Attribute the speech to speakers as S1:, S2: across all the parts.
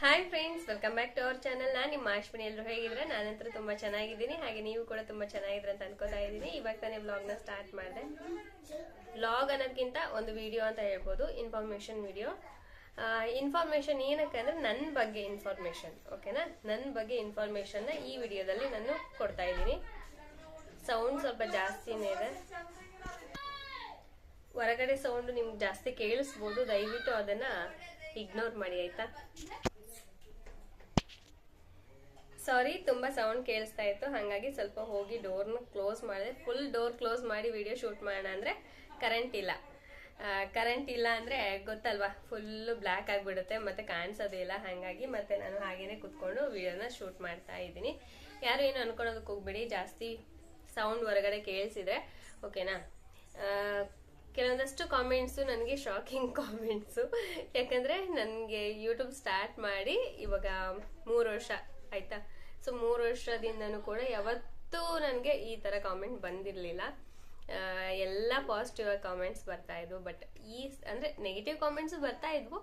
S1: Hi friends welcome back to our channel ನಾನು ನಿಮ್ಮ ಅಶ್ವಿನಿ ಎಲ್ಲರೂ ಹೇಗಿದ್ರೆ ನಾನಂತರ ತುಂಬಾ ಚೆನ್ನಾಗಿದ್ದೀನಿ. ಹಾಗೆ ನೀವು ಕೂಡ ತುಂಬಾ ಚೆನ್ನಾಗಿದ್ರೆ ಅಂತ ಅನ್ಕೋತಾ ಇದ್ದೀನಿ. ಇವಾಗ ತಾನೇ ವ್ಲಾಗ್ನ ಸ್ಟಾರ್ಟ್ ಮಾಡಿದೆ. ವ್ಲಾಗ್ ಅನ್ನೋದಕ್ಕಿಂತ ಒಂದು ವಿಡಿಯೋ ಅಂತ ಹೇಳ್ಬೋದು ಇನ್ಫಾರ್ಮೇಷನ್ ವಿಡಿಯೋ ಇನ್ಫಾರ್ಮೇಷನ್ ಏನಕ್ಕೆ ಅಂದ್ರೆ ನನ್ನ ಬಗ್ಗೆ ಇನ್ಫಾರ್ಮೇಷನ್ ಓಕೆನಾ ನನ್ನ ಬಗ್ಗೆ ಇನ್ಫಾರ್ಮೇಷನ್ನ ಈ ವಿಡಿಯೋದಲ್ಲಿ ನಾನು ಕೊಡ್ತಾ ಇದ್ದೀನಿ. ಸೌಂಡ್ ಸ್ವಲ್ಪ ಜಾಸ್ತಿನೇ ಇದೆ. ಹೊರಗಡೆ ಸೌಂಡ್ ನಿಮ್ಗೆ ಜಾಸ್ತಿ ಕೇಳಿಸ್ಬೋದು. ದಯವಿಟ್ಟು ಅದನ್ನ ಇಗ್ನೋರ್ ಮಾಡಿ, ಆಯ್ತಾ? ಸಾರಿ ತುಂಬ ಸೌಂಡ್ ಕೇಳಿಸ್ತಾ ಇತ್ತು. ಹಾಗಾಗಿ ಸ್ವಲ್ಪ ಹೋಗಿ ಡೋರ್ನ ಕ್ಲೋಸ್ ಮಾಡಿದೆ. ಫುಲ್ ಡೋರ್ ಕ್ಲೋಸ್ ಮಾಡಿ ವಿಡಿಯೋ ಶೂಟ್ ಮಾಡೋಣ ಅಂದರೆ ಕರೆಂಟ್ ಇಲ್ಲ. ಕರೆಂಟ್ ಇಲ್ಲ ಅಂದರೆ ಗೊತ್ತಲ್ವಾ? ಫುಲ್ಲು ಬ್ಲ್ಯಾಕ್ ಆಗಿಬಿಡುತ್ತೆ, ಮತ್ತು ಕಾಣಿಸೋದೇ ಇಲ್ಲ. ಹಾಗಾಗಿ ಮತ್ತು ನಾನು ಹಾಗೇನೆ ಕುತ್ಕೊಂಡು ವಿಡಿಯೋನ ಶೂಟ್ ಮಾಡ್ತಾ ಇದ್ದೀನಿ. ಯಾರು ಏನು ಅನ್ಕೊಳೋದಕ್ಕೆ ಹೋಗ್ಬೇಡಿ, ಜಾಸ್ತಿ ಸೌಂಡ್ ಹೊರಗಡೆ ಕೇಳಿಸಿದ್ರೆ ಓಕೆನಾ ಕೆಲವೊಂದಷ್ಟು ಕಾಮೆಂಟ್ಸು ನನಗೆ ಶಾಕಿಂಗ್ ಕಾಮೆಂಟ್ಸು ಯಾಕಂದರೆ ನನಗೆ ಯೂಟ್ಯೂಬ್ ಸ್ಟಾರ್ಟ್ ಮಾಡಿ ಇವಾಗ ಮೂರು ವರ್ಷ, ಆಯ್ತಾ? ಸೊ, ಮೂರು ವರ್ಷದಿಂದನೂ ಕೂಡ ಯಾವತ್ತೂ ನನಗೆ ಈ ಥರ ಕಾಮೆಂಟ್ ಬಂದಿರಲಿಲ್ಲ. ಎಲ್ಲ ಪಾಸಿಟಿವ್ ಕಾಮೆಂಟ್ಸ್ ಬರ್ತಾ ಇದ್ವು. ಬಟ್ ಈ ಅಂದರೆ ನೆಗೆಟಿವ್ ಕಾಮೆಂಟ್ಸು ಬರ್ತಾ ಇದ್ವು.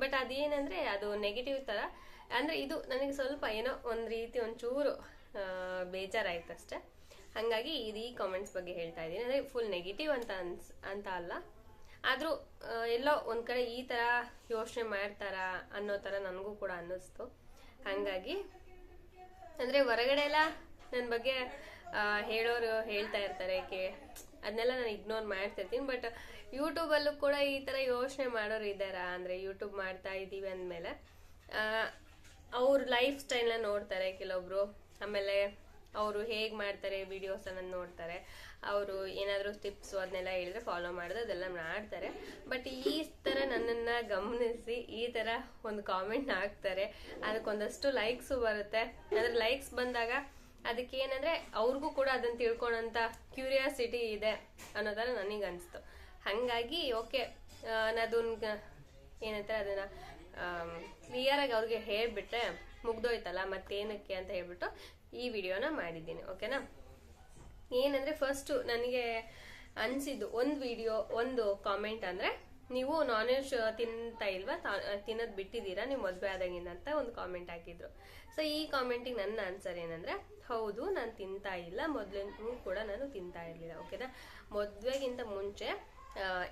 S1: ಬಟ್ ಅದೇನಂದರೆ ಅದು ನೆಗೆಟಿವ್ ಥರ ಅಂದರೆ ಇದು ನನಗೆ ಸ್ವಲ್ಪ ಏನೋ ಒಂದು ರೀತಿ ಒಂಚೂರು ಬೇಜಾರಾಯ್ತು ಅಷ್ಟೆ ಹಾಗಾಗಿ ಇದು ಈ ಕಾಮೆಂಟ್ಸ್ ಬಗ್ಗೆ ಹೇಳ್ತಾ ಇದ್ದೀನಿ. ಅಂದರೆ ಫುಲ್ ನೆಗೆಟಿವ್ ಅಂತ ಅನ್ಸ್, ಅಂತ ಅಲ್ಲ. ಆದರೂ ಎಲ್ಲೋ ಒಂದು ಕಡೆ ಈ ಥರ ಯೋಚನೆ ಮಾಡ್ತಾರಾ ಅನ್ನೋ ಥರ ನನಗೂ ಕೂಡ ಅನ್ನಿಸ್ತು. ಹಾಗಾಗಿ, ಅಂದರೆ ಹೊರಗಡೆ ಎಲ್ಲ ನನ್ನ ಬಗ್ಗೆ ಹೇಳೋರು ಹೇಳ್ತಾ ಇರ್ತಾರೆ ಕೇ ಅದನ್ನೆಲ್ಲ ನಾನು ಇಗ್ನೋರ್ ಮಾಡ್ತಿರ್ತೀನಿ ಬಟ್ ಯೂಟ್ಯೂಬಲ್ಲೂ ಕೂಡ ಈ ಥರ ಯೋಚನೆ ಮಾಡೋರು ಇದ್ದಾರಾ? ಅಂದರೆ ಯೂಟ್ಯೂಬ್ ಮಾಡ್ತಾ ಇದ್ದೀವಿ ಅಂದಮೇಲೆ ಅವ್ರ ಲೈಫ್ ಸ್ಟೈಲ್ನ ನೋಡ್ತಾರೆ ಕೆಲವೊಬ್ರು, ಆಮೇಲೆ ಅವರು ಹೇಗೆ ಮಾಡ್ತಾರೆ ವಿಡಿಯೋಸ್ ಅನ್ನೋದು ನೋಡ್ತಾರೆ, ಅವರು ಏನಾದರೂ ಟಿಪ್ಸು ಅದನ್ನೆಲ್ಲ ಹೇಳಿದ್ರೆ ಫಾಲೋ ಮಾಡಿದ್ರೆ ಅದೆಲ್ಲ ಮಾಡ್ತಾರೆ. ಬಟ್ ಈ ಥರ ನನ್ನನ್ನು ಗಮನಿಸಿ, ಈ ಥರ ಒಂದು ಕಾಮೆಂಟ್ ಹಾಕ್ತಾರೆ. ಅದಕ್ಕೊಂದಷ್ಟು ಲೈಕ್ಸು ಬರುತ್ತೆ. ಅದ್ರ ಲೈಕ್ಸ್ ಬಂದಾಗ ಅದಕ್ಕೆ ಏನಂದ್ರೆ ಅವ್ರಿಗೂ ಕೂಡ ಅದನ್ನ ತಿಳ್ಕೊಳಂತ ಕ್ಯೂರಿಯಾಸಿಟಿ ಇದೆ ಅನ್ನೋದರ ನನಗೆ ಅನಿಸ್ತು. ಹಾಗಾಗಿ ಓಕೆ ಅದನ್ನ ಏನಂತಾರೆ ಅದನ್ನ ಕ್ಲಿಯರ್ ಆಗಿ ಅವ್ರಿಗೆ ಹೇಳ್ಬಿಟ್ರೆ ಮುಗ್ದೋಯ್ತಲ್ಲ ಮತ್ತೇನಕ್ಕೆ ಅಂತ ಹೇಳ್ಬಿಟ್ಟು ಈ ವಿಡಿಯೋನ ಮಾಡಿದ್ದೀನಿ, ಓಕೆನಾ? ಏನಂದ್ರೆ ಫಸ್ಟ್ ನನಗೆ ಅನ್ಸಿದ್ದು ಒಂದು ವಿಡಿಯೋ, ಒಂದು ಕಾಮೆಂಟ್ ಅಂದ್ರೆ ನೀವು ನಾನ್ ವೆಜ್ ತಿಂತಾ ಇಲ್ವಾ ತಿನ್ನೋದು ಬಿಟ್ಟಿದ್ದೀರಾ, ನೀವು ಮದುವೆ ಆದಾಗಿಂದ ಅಂತ ಒಂದು ಕಾಮೆಂಟ್ ಹಾಕಿದ್ರು. ಸೊ ಈ ಕಾಮೆಂಟಿಗೆ ನನ್ನ ಆನ್ಸರ್ ಏನಂದ್ರೆ, ಹೌದು, ನಾನು ತಿಂತಾ ಇಲ್ಲ ಮೊದಲು ಕೂಡ ನಾನು ತಿಂತಾ ಇರಲಿಲ್ಲ, ಓಕೆನಾ? ಮದುವೆಗಿಂತ ಮುಂಚೆ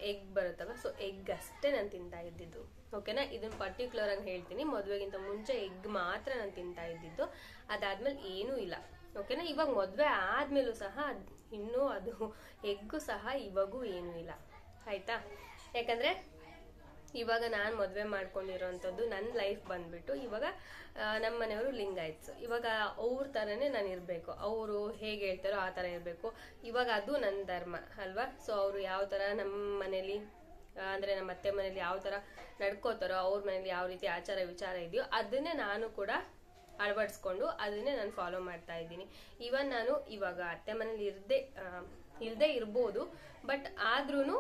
S1: ಎಗ್ ಬರುತ್ತಲ್ಲ ಸೊ ಎಗ್ ಅಷ್ಟೇ ನಾನು ತಿಂತಾ ಇದ್ದಿದ್ದು. ಓಕೆನಾ ಇದನ್ನ ಪರ್ಟಿಕ್ಯುಲರ್ ಆಗಿ ಹೇಳ್ತೀನಿ. ಮದುವೆಗಿಂತ ಮುಂಚೆ ಎಗ್ ಮಾತ್ರ ನಾನು ತಿಂತಾ ಇದ್ದಿದ್ದು. ಅದಾದ್ಮೇಲೆ ಏನೂ ಇಲ್ಲ. ಓಕೆನಾ ಇವಾಗ ಮದುವೆ ಆದ್ಮೇಲೂ ಸಹ ಇನ್ನೂ ಅದು ಎಗ್ಗು ಸಹ ಇವಾಗೂ ಏನೂ ಇಲ್ಲ. ಆಯ್ತಾ? ಯಾಕಂದ್ರೆ ಇವಾಗ ನಾನು ಮದುವೆ ಮಾಡ್ಕೊಂಡಿರೋವಂಥದ್ದು ನನ್ನ ಲೈಫ್ ಬಂದ್ಬಿಟ್ಟು ಇವಾಗ ನಮ್ಮ ಮನೆಯವರು ಲಿಂಗಾಯಿತ್ಸ್ ಇವಾಗ ಅವ್ರ ಥರನೇ ನಾನು ಇರಬೇಕು. ಅವರು ಹೇಗೆ ಹೇಳ್ತಾರೋ ಆ ಥರ ಇರಬೇಕು. ಇವಾಗ ಅದು ನನ್ನ ಧರ್ಮ, ಅಲ್ವಾ? ಸೊ ಅವರು ಯಾವ ಥರ ನಮ್ಮ ಮನೇಲಿ ಅಂದರೆ ನಮ್ಮ ಅತ್ತೆ ಮನೇಲಿ ಯಾವ ಥರ ನಡ್ಕೋತಾರೋ, ಅವ್ರ ಮನೇಲಿ ಯಾವ ರೀತಿ ಆಚಾರ ವಿಚಾರ ಇದೆಯೋ, ಅದನ್ನೇ ನಾನು ಕೂಡ ಅಳವಡಿಸ್ಕೊಂಡು ಅದನ್ನೇ ನಾನು ಫಾಲೋ ಮಾಡ್ತಾ ಇದ್ದೀನಿ. ಇವನ್ ನಾನು ಇವಾಗ ಅತ್ತೆ ಮನೇಲಿ ಇರದೆ ಇಲ್ಲದೆ ಇರ್ಬೋದು ಬಟ್ ಆದ್ರೂ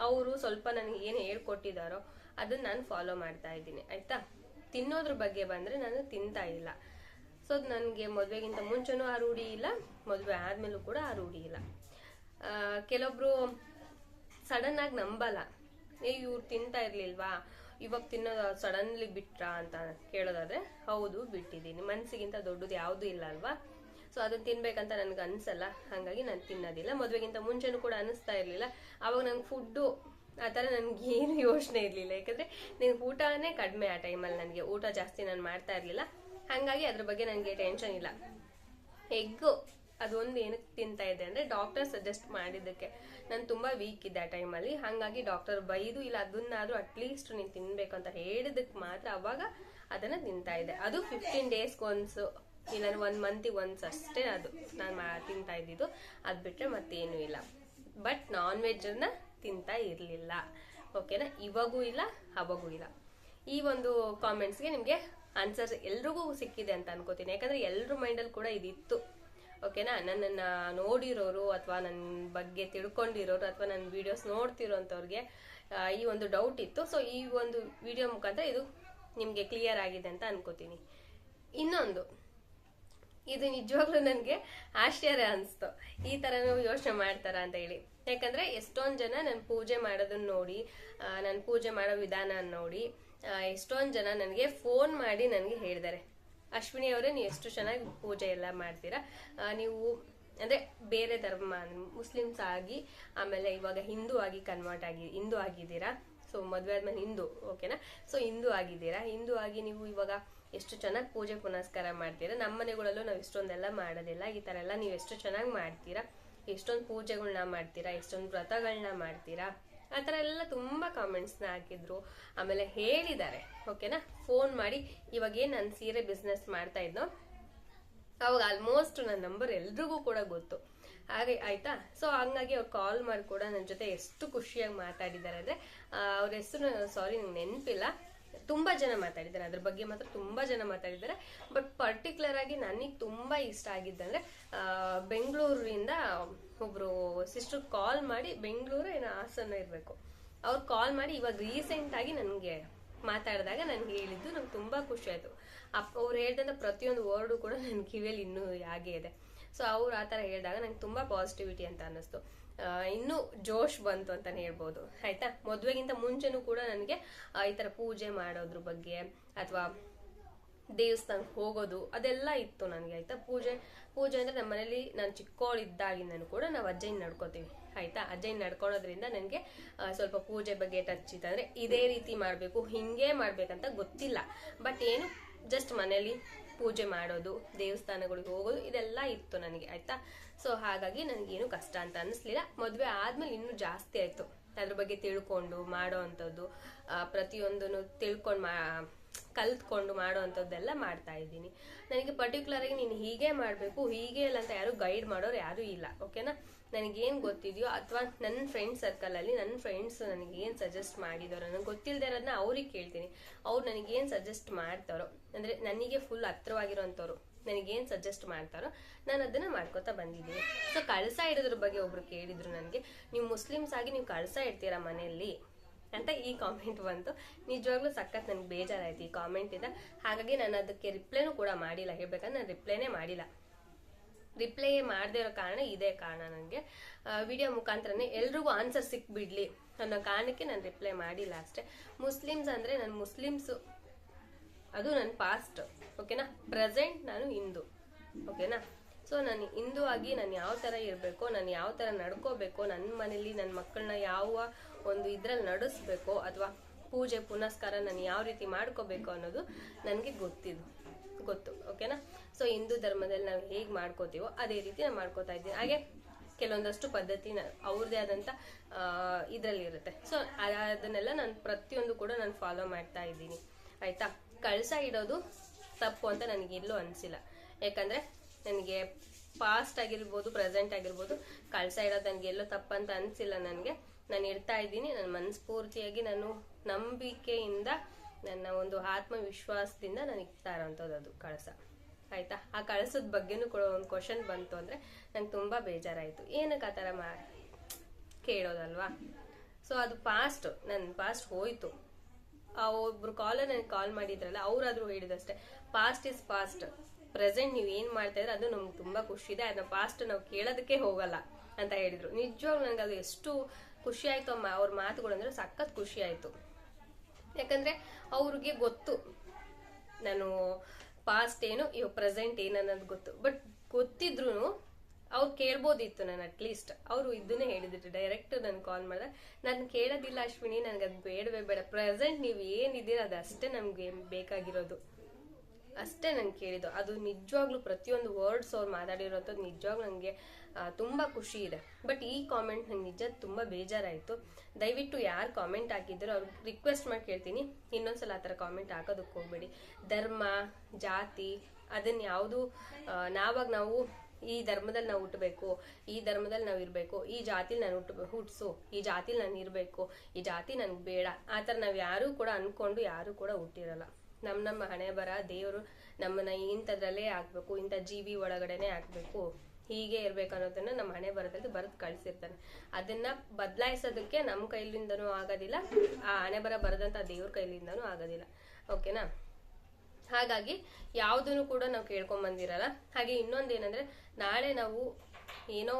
S1: ಅವರು ಸ್ವಲ್ಪ ನನಗೆ ಏನು ಹೇಳ್ಕೊಟ್ಟಿದ್ದಾರೋ ಅದನ್ನ ನಾನು ಫಾಲೋ ಮಾಡ್ತಾ ಇದ್ದೀನಿ, ಆಯ್ತಾ? ತಿನ್ನೋದ್ರ ಬಗ್ಗೆ ಬಂದರೆ ನಾನು ತಿಂತಾ ಇಲ್ಲ. ಸೊ ನನಗೆ ಮದುವೆಗಿಂತ ಮುಂಚೆನೂ ಆ ರೂಢಿ ಇಲ್ಲ, ಮದುವೆ ಆದ್ಮೇಲೂ ಕೂಡ ಆ ರೂಢಿ ಇಲ್ಲ. ಕೆಲವೊಬ್ರು ಸಡನ್ ಆಗಿ ನಂಬಲ್ಲ. ಏ, ಇವ್ರು ತಿಂತಾ ಇರ್ಲಿಲ್ವಾ? ಇವಾಗ ತಿನ್ನೋದು ಸಡನ್ಲಿ ಬಿಟ್ರಾ ಅಂತ ಕೇಳೋದಾದ್ರೆ, ಹೌದು, ಬಿಟ್ಟಿದ್ದೀನಿ. ಮನಸ್ಸಿಗಿಂತ ದೊಡ್ಡದು ಯಾವುದೂ ಇಲ್ಲ ಅಲ್ವಾ? ಸೊ ಅದನ್ನ ತಿನ್ಬೇಕಂತ ನನ್ಗೆ ಅನ್ಸಲ್ಲ. ಹಾಗಾಗಿ ನಾನು ತಿನ್ನೋದಿಲ್ಲ. ಮದುವೆಗಿಂತ ಮುಂಚೆನೂ ಕೂಡ ಅನಿಸ್ತಾ ಇರ್ಲಿಲ್ಲ. ಅವಾಗ ನಂಗೆ ಫುಡ್ಡು ಆ ಥರ ನನಗೆ ಏನು ಯೋಚನೆ ಇರಲಿಲ್ಲ. ಯಾಕಂದರೆ ನನಗೆ ಊಟನೇ ಕಡಿಮೆ ಆ ಟೈಮಲ್ಲಿ ನನಗೆ. ಊಟ ಜಾಸ್ತಿ ನಾನು ಮಾಡ್ತಾ ಇರಲಿಲ್ಲ. ಹಾಗಾಗಿ ಅದ್ರ ಬಗ್ಗೆ ನನಗೆ ಟೆನ್ಷನ್ ಇಲ್ಲ. ಎಗ್ಗು ಅದೊಂದು ಏನಕ್ಕೆ ತಿಂತಾ ಇದೆ ಅಂದರೆ ಡಾಕ್ಟರ್ ಸಜೆಸ್ಟ್ ಮಾಡಿದ್ದಕ್ಕೆ. ನಾನು ತುಂಬ ವೀಕ್ ಇದ್ದೆ ಆ ಟೈಮಲ್ಲಿ ಹಾಗಾಗಿ ಡಾಕ್ಟರ್ ಬೈದು ಇಲ್ಲ ಅದನ್ನಾದರೂ ಅಟ್ಲೀಸ್ಟ್ ನೀನು ತಿನ್ಬೇಕು ಅಂತ ಹೇಳಿದಕ್ಕೆ ಮಾತ್ರ ಅವಾಗ ಅದನ್ನು ತಿಂತಾ ಇದೆ ಅದು ಫಿಫ್ಟೀನ್ ಡೇಸ್ಗೆ ಒನ್ಸು ಇಲ್ಲ ಒಂದು ಮಂತಿಗೆ ಒನ್ಸ್ ಅಷ್ಟೇ ಅದು ನಾನು ತಿಂತಾ ಇದ್ದಿದ್ದು. ಅದು ಬಿಟ್ಟರೆ ಮತ್ತೇನು ಇಲ್ಲ. ಬಟ್ ನಾನ್ ವೆಜ್ನ ತಿಂತಾ ಇರಲಿಲ್ಲ. ಓಕೆನಾ ಇವಾಗೂ ಇಲ್ಲ, ಅವಾಗೂ ಇಲ್ಲ. ಈ ಒಂದು ಕಾಮೆಂಟ್ಸ್ಗೆ ನಿಮಗೆ ಆನ್ಸರ್ ಎಲ್ರಿಗೂ ಸಿಕ್ಕಿದೆ ಅಂತ ಅನ್ಕೋತೀನಿ. ಯಾಕಂದ್ರೆ ಎಲ್ಲರ ಮೈಂಡಲ್ಲಿ ಕೂಡ ಇದಿತ್ತು. ಓಕೆನಾ ನನ್ನನ್ನು ನೋಡಿರೋರು ಅಥವಾ ನನ್ನ ಬಗ್ಗೆ ತಿಳ್ಕೊಂಡಿರೋರು ಅಥವಾ ನನ್ನ ವಿಡಿಯೋಸ್ ನೋಡ್ತಿರೋಂಥವ್ರಿಗೆ ಈ ಒಂದು ಡೌಟ್ ಇತ್ತು. ಸೊ ಈ ಒಂದು ವಿಡಿಯೋ ಮುಖಾಂತರ ಇದು ನಿಮಗೆ ಕ್ಲಿಯರ್ ಆಗಿದೆ ಅಂತ ಅನ್ಕೋತೀನಿ. ಇನ್ನೊಂದು. ಇದು ನಿಜವಾಗ್ಲೂ ನನಗೆ ಆಶ್ಚರ್ಯ ಅನಿಸ್ತು. ಈ ಥರನೂ ಯೋಚನೆ ಮಾಡ್ತಾರ ಅಂತ ಹೇಳಿ. ಯಾಕಂದ್ರೆ ಎಷ್ಟೊಂದು ಜನ ನನ್ನ ಪೂಜೆ ಮಾಡೋದನ್ನ ನೋಡಿ ನನ್ನ ಪೂಜೆ ಮಾಡೋ ವಿಧಾನ ನೋಡಿ ಎಷ್ಟೊಂದು ಜನ ನನಗೆ ಫೋನ್ ಮಾಡಿ ನನಗೆ ಹೇಳಿದ್ದಾರೆ ಅಶ್ವಿನಿ ಅವರೇ, ನೀವು ಎಷ್ಟು ಚೆನ್ನಾಗಿ ಪೂಜೆ ಎಲ್ಲ ಮಾಡ್ತೀರಾ. ನೀವು ಅಂದ್ರೆ ಬೇರೆ ಧರ್ಮ, ಮುಸ್ಲಿಮ್ಸ್ ಆಗಿ, ಆಮೇಲೆ ಇವಾಗ ಹಿಂದೂ ಆಗಿ ಕನ್ವರ್ಟ್ ಆಗಿ, ಹಿಂದೂ ಆಗಿದ್ದೀರಾ. ಸೊ ಮದುವೆ ಆದ್ಮೇಲೆ ಹಿಂದೂ ಓಕೆನಾ ಸೊ ಹಿಂದೂ ಆಗಿದ್ದೀರಾ. ಹಿಂದೂ ಆಗಿ ನೀವು ಇವಾಗ ಎಷ್ಟು ಚೆನ್ನಾಗಿ ಪೂಜೆ ಪುನಸ್ಕಾರ ಮಾಡ್ತೀರಾ? ನಮ್ಮ ಮನೆಗಳಲ್ಲೂ ನಾವು ಇಷ್ಟೊಂದೆಲ್ಲ ಮಾಡೋದಿಲ್ಲ. ಈ ಥರ ಎಲ್ಲ ನೀವು ಎಷ್ಟು ಚೆನ್ನಾಗಿ ಮಾಡ್ತೀರಾ? ಎಷ್ಟೊಂದು ಪೂಜೆಗಳನ್ನ ಮಾಡ್ತೀರಾ? ಎಷ್ಟೊಂದು ವ್ರತಗಳನ್ನ ಮಾಡ್ತೀರಾ? ಆ ಥರ ಎಲ್ಲ ತುಂಬ ಕಾಮೆಂಟ್ಸ್ನ ಹಾಕಿದ್ರು. ಆಮೇಲೆ ಹೇಳಿದ್ದಾರೆ. ಓಕೆನಾ ಫೋನ್ ಮಾಡಿ ಇವಾಗ ಏನು ನಾನು ಸೀರೆ ಬಿಸ್ನೆಸ್ ಮಾಡ್ತಾ ಇದ್ನೋ? ಅವಾಗ ಆಲ್ಮೋಸ್ಟ್ ನನ್ನ ನಂಬರ್ ಎಲ್ರಿಗೂ ಕೂಡ ಗೊತ್ತು. ಹಾಗೆ ಆಯ್ತಾ? ಸೊ ಹಂಗಾಗಿ ಅವ್ರು ಕಾಲ್ ಮಾಡಿ ಕೂಡ ನನ್ನ ಜೊತೆ ಎಷ್ಟು ಖುಷಿಯಾಗಿ ಮಾತಾಡಿದ್ದಾರೆ ಅಂದರೆ ಅವ್ರ ಹೆಸರು ಸಾರಿ ನಂಗೆ ನೆನಪಿಲ್ಲ. ತುಂಬಾ ಜನ ಮಾತಾಡಿದ್ದಾರೆ. ಅದ್ರ ಬಗ್ಗೆ ಮಾತ್ರ ತುಂಬಾ ಜನ ಮಾತಾಡಿದ್ದಾರೆ. ಬಟ್ ಪರ್ಟಿಕ್ಯುಲರ್ ಆಗಿ ನನಗೆ ತುಂಬಾ ಇಷ್ಟ ಆಗಿದ್ದಂದ್ರೆ ಬೆಂಗಳೂರಿಂದ ಒಬ್ರು ಸಿಸ್ಟರ್ ಕಾಲ್ ಮಾಡಿ ಬೆಂಗಳೂರು ಏನೋ ಹಾಸನ ಇರಬೇಕು. ಅವ್ರು ಕಾಲ್ ಮಾಡಿ ಇವಾಗ ರೀಸೆಂಟ್ ಆಗಿ ನನಗೆ ಮಾತಾಡಿದಾಗ ನನಗೆ ಹೇಳಿದ್ದು, ನಂಗೆ ತುಂಬಾ ಖುಷಿ ಆಯ್ತು. ಅಪ್, ಅವ್ರು ಹೇಳ್ದಂತ ಪ್ರತಿಯೊಂದು ವರ್ಡು ಕೂಡ ನನ್ನ ಕಿವಿಯಲ್ಲಿ ಇನ್ನೂ ಹಾಗೆ ಇದೆ. ಸೊ ಅವ್ರು ಆ ಥರ ಹೇಳಿದಾಗ ನಂಗೆ ತುಂಬಾ ಪಾಸಿಟಿವಿಟಿ ಅಂತ ಅನ್ನಿಸ್ತು. ಇನ್ನೂ ಜೋಶ್ ಬಂತು ಅಂತಾನೆ ಹೇಳ್ಬೋದು. ಆಯ್ತಾ? ಮದುವೆಗಿಂತ ಮುಂಚೆನೂ ಕೂಡ ನನಗೆ ಈ ಥರ ಪೂಜೆ ಮಾಡೋದ್ರ ಬಗ್ಗೆ ಅಥವಾ ದೇವಸ್ಥಾನಕ್ಕೆ ಹೋಗೋದು ಅದೆಲ್ಲ ಇತ್ತು ನನಗೆ, ಆಯ್ತಾ? ಪೂಜೆ ಪೂಜೆ ಅಂದ್ರೆ ನಮ್ಮ ಮನೇಲಿ ನಾನು ಚಿಕ್ಕವಳಿದ್ದಾಗಿಂದನೂ ಕೂಡ ನಾವು ಅಜ್ಜಯ್ಯನ ನಡ್ಕೋತೀವಿ, ಆಯ್ತಾ? ಅಜ್ಜಯ್ಯನ ನಡ್ಕೊಳೋದ್ರಿಂದ ನನಗೆ ಸ್ವಲ್ಪ ಪೂಜೆ ಬಗ್ಗೆ ಟಚ್ ಅಂದ್ರೆ ಇದೇ ರೀತಿ ಮಾಡಬೇಕು, ಹಿಂಗೆ ಮಾಡಬೇಕಂತ ಗೊತ್ತಿಲ್ಲ. ಬಟ್ ಏನು ಜಸ್ಟ್ ಮನೇಲಿ ಪೂಜೆ ಮಾಡೋದು, ದೇವಸ್ಥಾನಗಳಿಗೆ ಹೋಗೋದು, ಇದೆಲ್ಲ ಇತ್ತು ನನಗೆ, ಆಯ್ತಾ? ಸೊ ಹಾಗಾಗಿ ನನಗೇನು ಕಷ್ಟ ಅಂತ ಅನ್ನಿಸ್ಲಿಲ್ಲ. ಮದುವೆ ಆದ್ಮೇಲೆ ಇನ್ನೂ ಜಾಸ್ತಿ ಆಯ್ತು. ಅದ್ರ ಬಗ್ಗೆ ತಿಳ್ಕೊಂಡು, ಮಾಡೋ ಅಂಥದ್ದು ಪ್ರತಿಯೊಂದನ್ನು ತಿಳ್ಕೊಂಡು, ಮಾ ಕಲ್ತ್ಕೊಂಡು ಮಾಡುವಂಥದ್ದೆಲ್ಲ ಮಾಡ್ತಾ ಇದ್ದೀನಿ. ನನಗೆ ಪರ್ಟಿಕ್ಯುಲರ್ ಆಗಿ ನೀನು ಹೀಗೆ ಮಾಡಬೇಕು, ಹೀಗೆ ಇಲ್ಲ ಅಂತ ಯಾರು ಗೈಡ್ ಮಾಡೋರು ಯಾರೂ ಇಲ್ಲ ಓಕೆನಾ ನನಗೇನು ಗೊತ್ತಿದೆಯೋ ಅಥವಾ ನನ್ನ ಫ್ರೆಂಡ್ ಸರ್ಕಲಲ್ಲಿ ನನ್ನ ಫ್ರೆಂಡ್ಸ್ ನನಗೆ ಏನು ಸಜೆಸ್ಟ್ ಮಾಡಿದಾರೋ ನನಗೆ ಗೊತ್ತಿಲ್ಲದೆ ಇರೋದನ್ನ ಅವ್ರಿಗೆ ಕೇಳ್ತೀನಿ. ಅವ್ರು ನನಗೇನು ಸಜೆಸ್ಟ್ ಮಾಡ್ತಾರೋ, ಅಂದರೆ ನನಗೆ ಫುಲ್ ಹತ್ರವಾಗಿರೋಂಥವ್ರು ನನಗೇನು ಸಜೆಸ್ಟ್ ಮಾಡ್ತಾರೋ, ನಾನು ಅದನ್ನು ಮಾಡ್ಕೋತಾ ಬಂದಿದ್ದೀನಿ. ಸೊ ಕಳಸ ಇಡೋದ್ರ ಬಗ್ಗೆ ಒಬ್ರು ಕೇಳಿದ್ರು ನನಗೆ, ನೀವು ಮುಸ್ಲಿಮ್ಸ್ ಆಗಿ ನೀವು ಕಳಸ ಇಡ್ತೀರಾ ಮನೆಯಲ್ಲಿ? ಅಂತ ಈ ಕಾಮೆಂಟ್ ಬಂತು. ನಿಜವಾಗ್ಲೂ ಸಖತ್ ನನಗೆ ಬೇಜಾರಾಯ್ತು ಈ ಕಾಮೆಂಟ್ ಇಂದ. ಹಾಗಾಗಿ ನಾನು ಅದಕ್ಕೆ ರಿಪ್ಲೈನೂ ಕೂಡ ಮಾಡಿಲ್ಲ. ಹೇಳ್ಬೇಕಂದ್ರೆ ನಾನು ರಿಪ್ಲೈನೇ ಮಾಡಿಲ್ಲ. ರಿಪ್ಲೈ ಮಾಡದೇ ಇರೋ ಕಾರಣ ಇದೇ ಕಾರಣ ನನಗೆ ವಿಡಿಯೋ ಮುಖಾಂತರನೇ ಎಲ್ರಿಗೂ ಆನ್ಸರ್ ಸಿಕ್ಬಿಡ್ಲಿ ಅನ್ನೋ ಕಾರಣಕ್ಕೆ ನಾನು ರಿಪ್ಲೈ ಮಾಡಿಲ್ಲ ಅಷ್ಟೇ. ಮುಸ್ಲಿಮ್ಸ್ ಅಂದರೆ ನಾನು ಮುಸ್ಲಿಮ್ಸು ಅದು ನನ್ನ ಪಾಸ್ಟ್ ಓಕೆನಾ ಪ್ರೆಸೆಂಟ್ ನಾನು ಹಿಂದೂ ಓಕೆನಾ ಸೊ ನಾನು ಹಿಂದೂ ಆಗಿ ನಾನು ಯಾವ ಥರ ಇರಬೇಕು, ನಾನು ಯಾವ ಥರ ನಡ್ಕೋಬೇಕು ನನ್ನ ಮನೇಲಿ ನನ್ನ ಮಕ್ಕಳನ್ನ ಯಾವ ಒಂದು ಇದ್ರಲ್ಲಿ ನಡೆಸ್ಬೇಕು ಅಥವಾ ಪೂಜೆ, ಪುನಸ್ಕಾರ ನಾನು ಯಾವ ರೀತಿ ಮಾಡ್ಕೋಬೇಕು ಅನ್ನೋದು ನನಗೆ ಗೊತ್ತಿದ್ದು ಗೊತ್ತು ಓಕೆನಾ ಸೊ ಹಿಂದೂ ಧರ್ಮದಲ್ಲಿ ನಾವು ಹೇಗೆ ಮಾಡ್ಕೋತೀವೋ ಅದೇ ರೀತಿ ನಾನು ಮಾಡ್ಕೋತಾ ಇದ್ದೀನಿ. ಹಾಗೆ ಕೆಲವೊಂದಷ್ಟು ಪದ್ಧತಿ ಅವ್ರದ್ದೇ ಆದಂಥ ಇದರಲ್ಲಿ ಇರುತ್ತೆ. ಸೊ ಅದನ್ನೆಲ್ಲ ನಾನು ಪ್ರತಿಯೊಂದು ಕೂಡ ನಾನು ಫಾಲೋ ಮಾಡ್ತಾ ಇದ್ದೀನಿ. ಆಯ್ತಾ? ಕಳಸ ಇಡೋದು ತಪ್ಪು ಅಂತ ನನಗೆ ಎಲ್ಲೂ ಅನಿಸಿಲ್ಲ. ಯಾಕಂದ್ರೆ ನನಗೆ ಪಾಸ್ಟ್ ಆಗಿರ್ಬೋದು ಪ್ರೆಸೆಂಟ್ ಆಗಿರ್ಬೋದು, ಕಳಸ ಇರೋದು ನನಗೆ ಎಲ್ಲೋ ತಪ್ಪಂತ ಅನಿಸಿಲ್ಲ ನನಗೆ. ನಾನು ಇಡ್ತಾ ಇದ್ದೀನಿ ನನ್ನ ಮನಸ್ಫೂರ್ತಿಯಾಗಿ ನಾನು ನಂಬಿಕೆಯಿಂದ ನನ್ನ ಒಂದು ಆತ್ಮವಿಶ್ವಾಸದಿಂದ ನಾನು ಇಡ್ತಾ ಇರೋಂಥದ್ದು ಅದು ಕಳಸ. ಆಯ್ತಾ? ಆ ಕಳಸದ ಬಗ್ಗೆನೂ ಕೂಡ ಒಂದು ಕ್ವಶನ್ ಬಂತು ಅಂದರೆ ನಂಗೆ ತುಂಬ ಬೇಜಾರಾಯಿತು. ಏನಕ್ಕೆ ಆ ಥರ ಮಾ, ಕೇಳೋದಲ್ವಾ? ಸೊ ಅದು ಪಾಸ್ಟ್ ನನ್ನ ಪಾಸ್ಟ್ ಹೋಯಿತು. ಆ ಒಬ್ರು ಕಾಲರ್ ನನಗೆ ಕಾಲ್ ಮಾಡಿದ್ರಲ್ಲ, ಅವರಾದರೂ ಹೇಳಿದಷ್ಟೇ ಪಾಸ್ಟ್ ಇಸ್ ಪಾಸ್ಟ್ ಪ್ರೆಸೆಂಟ್ ನೀವು ಏನ್ ಮಾಡ್ತಾ ಇದ್ರೆ ಅದು ನಮ್ಗೆ ತುಂಬಾ ಖುಷಿ ಇದೆ ಅದನ್ನ ಪಾಸ್ಟ್ ನಾವು ಕೇಳೋದಕ್ಕೆ ಹೋಗಲ್ಲ ಅಂತ ಹೇಳಿದ್ರು. ನಿಜವಾಗ್ಲೂ ನನಗೆ ಅದು ಎಷ್ಟು ಖುಷಿ ಆಯ್ತು ಅವ್ರ ಮಾತುಗಳು ಅಂದ್ರೆ ಸಖತ್ ಖುಷಿ ಆಯ್ತು. ಯಾಕಂದ್ರೆ ಅವ್ರಿಗೆ ಗೊತ್ತು ನಾನು ಪಾಸ್ಟ್ ಏನು ಇವಾಗ ಪ್ರೆಸೆಂಟ್ ಏನು ಅನ್ನೋದು ಗೊತ್ತು. ಬಟ್ ಗೊತ್ತಿದ್ರು ಅವ್ರು ಕೇಳ್ಬೋದಿತ್ತು ನಾನು ಅಟ್ಲೀಸ್ಟ್ ಅವರು ಇದನ್ನೇ ಹೇಳಿದ್ರು. ಡೈರೆಕ್ಟ್ ನಾನು ಕಾಲ್ ಮಾಡಿದೆ ನಾನು ಕೇಳೋದಿಲ್ಲ ಅಶ್ವಿನಿ, ನನ್ಗೆ ಅದು ಬೇಡವೇ ಬೇಡ. ಪ್ರೆಸೆಂಟ್ ನೀವು ಏನಿದ್ದೀರ ಅದು ಅಷ್ಟೇ ನಮ್ಗೆ ಬೇಕಾಗಿರೋದು. ಅಷ್ಟೇ ನಂಗೆ ಕೇಳಿದ್ದು. ಅದು ನಿಜವಾಗ್ಲೂ ಪ್ರತಿಯೊಂದು ವರ್ಡ್ಸ್ ಅವ್ರು ಮಾತಾಡಿರೋಂಥದ್ದು ನಿಜವಾಗ್ಲೂ ನನಗೆ ತುಂಬ ಖುಷಿ ಇದೆ. ಬಟ್ ಈ ಕಾಮೆಂಟ್ ನಂಗೆ ನಿಜ ತುಂಬ ಬೇಜಾರಾಯಿತು. ದಯವಿಟ್ಟು ಯಾರು ಕಾಮೆಂಟ್ ಹಾಕಿದ್ರು ಅವ್ರಿಗೆ ರಿಕ್ವೆಸ್ಟ್ ಮಾಡಿ ಕೇಳ್ತೀನಿ. ಇನ್ನೊಂದ್ಸಲ ಆ ಥರ ಕಾಮೆಂಟ್ ಹಾಕೋದಕ್ಕೆ ಹೋಗ್ಬೇಡಿ. ಧರ್ಮ, ಜಾತಿ ಅದನ್ನ ಯಾವುದು ನಾವಾಗ ನಾವು ಈ ಧರ್ಮದಲ್ಲಿ ನಾವು ಹುಟ್ಟಬೇಕು ಈ ಧರ್ಮದಲ್ಲಿ ನಾವು ಇರಬೇಕು, ಈ ಜಾತಿಲಿ ನಾನು ಹುಟ್ಟು ಹುಟ್ಟಿಸು ಈ ಜಾತಿಲಿ ನಾನು ಇರಬೇಕು, ಈ ಜಾತಿ ನನಗೆ ಬೇಡ. ಆ ಥರ ನಾವು ಯಾರೂ ಕೂಡ ಅಂದ್ಕೊಂಡು ಯಾರೂ ಕೂಡ ಹುಟ್ಟಿರಲ್ಲ. ನಮ್ಮ ನಮ್ಮ ಹಣೆ ಬರ, ದೇವರು ನಮ್ಮನ್ನ ಇಂಥದ್ರಲ್ಲೇ ಹಾಕ್ಬೇಕು, ಇಂಥ ಜೀವಿ ಒಳಗಡೆನೆ ಹಾಕ್ಬೇಕು. ಹೀಗೆ ಇರ್ಬೇಕು ಅನ್ನೋದನ್ನ ನಮ್ಮ ಹಣೆ ಬರದಲ್ಲಿ ಬರೆದು ಕಳಿಸಿರ್ತಾನೆ. ಅದನ್ನ ಬದಲಾಯಿಸೋದಕ್ಕೆ ನಮ್ಮ ಕೈಲಿಂದನೂ ಆಗೋದಿಲ್ಲ, ಆ ಹಣೆ ಬರ ಬರದಂತ ದೇವ್ರ ಕೈಲಿಂದನೂ ಆಗೋದಿಲ್ಲ. ಓಕೆನಾ? ಹಾಗಾಗಿ ಯಾವುದನ್ನು ಕೂಡ ನಾವು ಕೇಳ್ಕೊಂಡ್ ಬಂದಿರಲ್ಲ. ಹಾಗೆ ಇನ್ನೊಂದೇನಂದ್ರೆ ನಾಳೆ ನಾವು ಏನೋ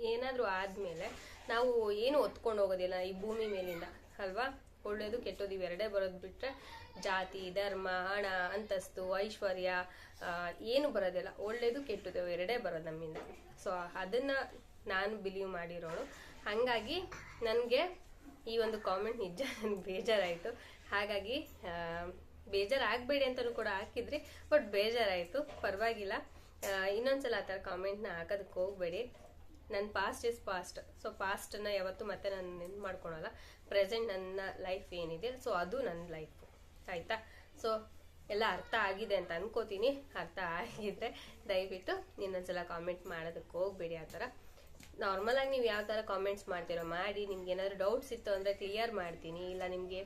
S1: ಏನಾದ್ರೂ ಆದ್ಮೇಲೆ ನಾವು ಏನು ಹೊತ್ಕೊಂಡು ಹೋಗೋದಿಲ್ಲ ಈ ಭೂಮಿ ಮೇಲಿಂದ, ಅಲ್ವಾ? ಒಳ್ಳೇದು, ಕೆಟ್ಟದ್ದು ಇವೆರಡೇ ಬರೋದು ಬಿಟ್ಟರೆ ಜಾತಿ, ಧರ್ಮ, ಹಣ, ಅಂತಸ್ತು, ಐಶ್ವರ್ಯ ಏನು ಬರೋದಿಲ್ಲ. ಒಳ್ಳೇದು, ಕೆಟ್ಟದ್ದು ಎರಡೇ ಬರೋದು ನಮ್ಮಿಂದ. ಸೊ ಅದನ್ನು ನಾನು ಬಿಲೀವ್ ಮಾಡಿರೋಳು. ಹಾಗಾಗಿ ನನಗೆ ಈ ಒಂದು ಕಾಮೆಂಟ್ ನಿಜ, ನನಗೆ ಬೇಜಾರಾಯಿತು. ಹಾಗಾಗಿ ಬೇಜಾರಾಗಬೇಡಿ ಅಂತಲೂ ಕೂಡ ಹಾಕಿದ್ರಿ ಬಟ್ ಬೇಜಾರಾಯಿತು. ಪರವಾಗಿಲ್ಲ. ಇನ್ನೊಂದ್ಸಲ ಆ ಥರ ಕಾಮೆಂಟ್ನ ಹಾಕೋದಕ್ಕೆ ಹೋಗಬೇಡಿ. ನನ್ನ ಪಾಸ್ಟ್ ಇಸ್ ಪಾಸ್ಟ್ ಸೊ ಪಾಸ್ಟನ್ನ ಯಾವತ್ತೂ ಮತ್ತೆ ನಾನು ನೆನ್ಪು ಮಾಡ್ಕೊಳಲ್ಲ. ಪ್ರೆಸೆಂಟ್ ನನ್ನ ಲೈಫ್ ಏನಿದೆ ಸೊ ಅದು ನನ್ನ ಲೈಫು ಆಯಿತಾ? ಸೊ ಎಲ್ಲ ಅರ್ಥ ಆಗಿದೆ ಅಂತ ಅನ್ಕೋತೀನಿ. ಅರ್ಥ ಆಗಿದ್ರೆ ದಯವಿಟ್ಟು ನಿನ್ನೊಂದ್ಸಲ ಕಾಮೆಂಟ್ ಮಾಡೋದಕ್ಕೆ ಹೋಗಬೇಡಿ ಆ ಥರ. ನಾರ್ಮಲಾಗಿ ನೀವು ಯಾವ ಥರ ಕಾಮೆಂಟ್ಸ್ ಮಾಡ್ತೀರೋ ಮಾಡಿ, ನಿಮ್ಗೆ ಏನಾದರೂ ಡೌಟ್ಸ್ ಇತ್ತು ಅಂದರೆ ಕ್ಲಿಯರ್ ಮಾಡ್ತೀನಿ. ಇಲ್ಲ ನಿಮಗೆ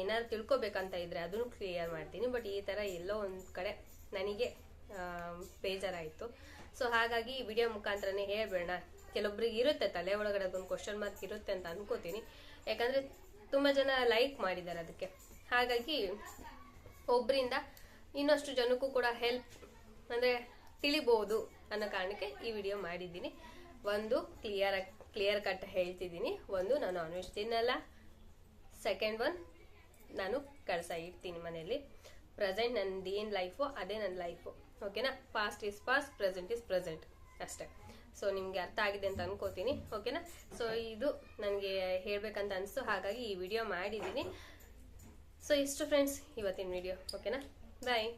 S1: ಏನಾದ್ರು ತಿಳ್ಕೊಬೇಕಂತ ಇದ್ರೆ ಅದನ್ನು ಕ್ಲಿಯರ್ ಮಾಡ್ತೀನಿ. ಬಟ್ ಈ ಥರ ಎಲ್ಲೋ ಒಂದು ಕಡೆ ನನಗೆ ಬೇಜಾರಾಯಿತು. ಸೊ ಹಾಗಾಗಿ ಈ ವಿಡಿಯೋ ಮುಖಾಂತರನೇ ಹೇಳ್ಬೇಡ ಕೆಲವೊಬ್ರಿಗೆ ಇರುತ್ತೆ ತಲೆ ಒಳಗಡೆ ಅದೊಂದು ಕ್ವಶನ್ ಮಾರ್ಕ್ ಇರುತ್ತೆ ಅಂತ ಅನ್ಕೋತೀನಿ. ಯಾಕಂದರೆ ತುಂಬ ಜನ ಲೈಕ್ ಮಾಡಿದ್ದಾರೆ ಅದಕ್ಕೆ. ಹಾಗಾಗಿ ಒಬ್ಬರಿಂದ ಇನ್ನಷ್ಟು ಜನಕ್ಕೂ ಕೂಡ ಹೆಲ್ಪ್ ಅಂದರೆ ತಿಳಿಬೋದು ಅನ್ನೋ ಕಾರಣಕ್ಕೆ ಈ ವಿಡಿಯೋ ಮಾಡಿದ್ದೀನಿ. ಒಂದು ಕ್ಲಿಯರ್ ಕ್ಲಿಯರ್ ಕಟ್ ಹೇಳ್ತಿದ್ದೀನಿ. ಒಂದು ನಾನು ನಾನ್ ಸೆಕೆಂಡ್ ಒನ್ ನಾನು ಕಳ್ಸ ಇಡ್ತೀನಿ ಮನೆಯಲ್ಲಿ. ಪ್ರೆಸೆಂಟ್ ನಂದು ಏನು ಲೈಫು ಅದೇ ನನ್ನ ಲೈಫು ಓಕೆನಾ past is past present is present ಅಷ್ಟೇ. ಸೊ ನಿಮಗೆ ಅರ್ಥ ಆಗಿದೆ ಅಂತ ಅನ್ಕೋತೀನಿ. ಓಕೆನಾ ಸೊ ಇದು ನನಗೆ ಹೇಳಬೇಕಂತ ಅನಿಸ್ತು. ಹಾಗಾಗಿ ಈ ವಿಡಿಯೋ ಮಾಡಿದ್ದೀನಿ ಸೊ ಇಷ್ಟು ಫ್ರೆಂಡ್ಸ್ ಇವತ್ತಿನ ವಿಡಿಯೋ ಓಕೆನಾ ಬಾಯ್